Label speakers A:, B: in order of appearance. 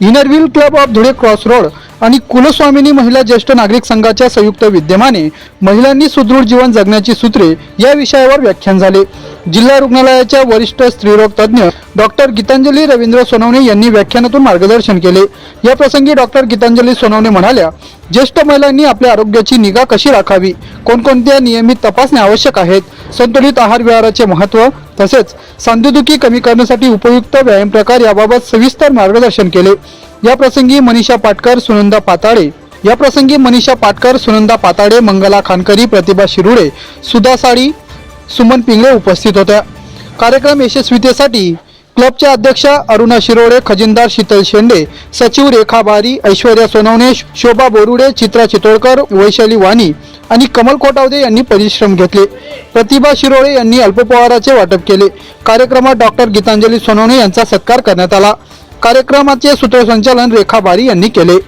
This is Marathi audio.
A: Inner Wheel club of Dhule cross road आणि कुलस्वामिनी महिला ज्येष्ठ नागरिक संघाच्या संयुक्त विद्यमाने महिलांनी सुदृढ जीवन जगण्याची सूत्रे या विषयावर व्याख्यान झाले. जिल्हा रुग्णालयाच्या वरिष्ठ स्त्रीरोग तज्ज्ञ डॉक्टर गीतांजली रवींद्र सोनवणे यांनी व्याख्यानातून मार्गदर्शन केले. या प्रसंगी डॉक्टर गीतांजली सोनवणे म्हणाल्या ज्येष्ठ महिलांनी आपल्या आरोग्याची निगा कशी राखावी? कोणकोणत्या नियमित तपासण्या आवश्यक आहेत? संतुलित आहार विहाराचे महत्त्व तसेच सांधेदुखी कमी करण्यासाठी उपयुक्त व्यायाम प्रकार याबाबत सविस्तर मार्गदर्शन केले. या प्रसंगी मनीषा पाटकर सुनंदा पाताळे या प्रसंगी मनीषा पाटकर सुनंदा पाताडे मंगला खानकरी प्रतिभा शिरुडे सुधा साडी सुमन पिंगळे उपस्थित होत्या. कार्यक्रम यशस्वीतेसाठी क्लबच्या अध्यक्षा अरुणा शिरोडे खजिनदार शीतल शेंडे सचिव रेखा बारी ऐश्वर्या सोनवणे शोभा बोरुडे चित्रा चितोळकर वैशाली वाणी आणि कमल कोटावदे यांनी परिश्रम घेतले. प्रतिभा शिरोळे यांनी अल्पपवाराचे वाटप केले. कार्यक्रमात डॉक्टर गीतांजली सोनवणे यांचा सत्कार करण्यात आला. कार्यक्रमाचे सूत्रसंचालन रेखा बारी यांनी केले.